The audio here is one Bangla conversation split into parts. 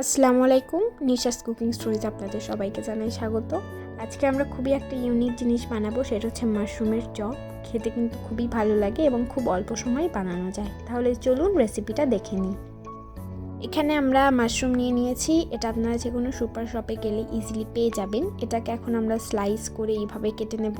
আসসালামু আলাইকুম, নিশাস কুকিং স্টোরিজ আপনাদের সবাইকে জানাই স্বাগত। আজকে আমরা খুবই একটা ইউনিক জিনিস বানাবো, সেটা হচ্ছে মাশরুমের চপ। খেতে কিন্তু খুবই ভালো লাগে এবং খুব অল্প সময় বানানো যায়। তাহলে চলুন রেসিপিটা দেখে নিই। এখানে আমরা মাশরুম নিয়ে নিয়েছি। এটা আপনারা যে কোনো সুপার শপে গেলে ইজিলি পেয়ে যাবেন। এটাকে এখন আমরা স্লাইস করে এইভাবে কেটে নেব।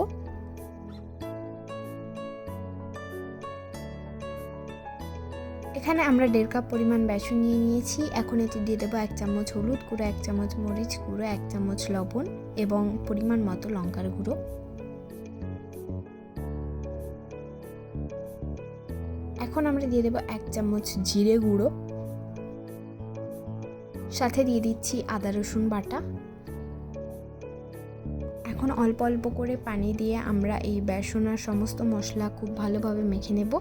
এখানে আমরা দেড় কাপ পরিমাণ বেসন নিয়ে নিয়েছি। এখন এতে দিয়ে দেবো এক চামচ হলুদ গুঁড়ো, এক চামচ মরিচ গুঁড়ো, এক চামচ লবণ এবং পরিমাণ মতো লঙ্কার গুঁড়ো। এখন আমরা দিয়ে দেবো এক চামচ জিরে গুঁড়ো। সাথে দিয়ে দিচ্ছি আদা, রসুন বাটা। এখন অল্প অল্প করে পানি দিয়ে আমরা এই বেসন আর সমস্ত মশলা খুব ভালোভাবে মেখে নেব।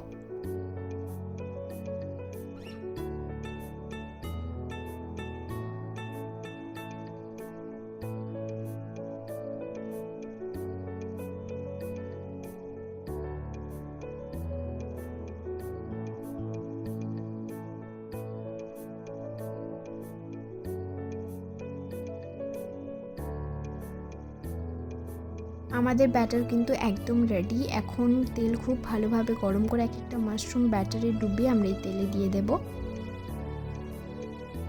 আমাদের ব্যাটার কিন্তু একদম রেডি এখন তেল খুব ভালোভাবে গরম করে এক একটা মাশরুম ব্যাটারে ডুবিয়ে আমরা এই তেলে দিয়ে দেব।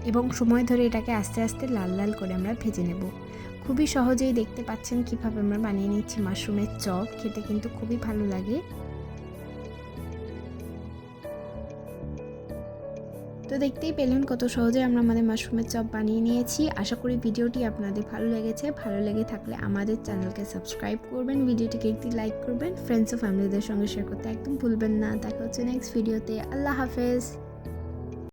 এবং সময় ধরে এটাকে আস্তে আস্তে লাল লাল করে আমরা ভেজে নেব। খুবই সহজেই দেখতে পাচ্ছেন কীভাবে আমরা বানিয়ে নিচ্ছি মাশরুমের চপ। খেতে কিন্তু খুবই ভালো লাগে। তো দেখতেই পেলেন কত সহজে আমরা আমাদের মাশরুমের চপ বানিয়ে নিয়েছি। আশা করি ভিডিওটি আপনাদের ভালো লেগেছে। ভালো লেগে থাকলে আমাদের চ্যানেলকে সাবস্ক্রাইব করবেন, ভিডিওটিকে একটি লাইক করবেন। ফ্রেন্ডস ও ফ্যামিলিদের সঙ্গে শেয়ার করতে একদম ভুলবেন না। দেখা হচ্ছে নেক্সট ভিডিওতে আল্লাহ হাফেজ।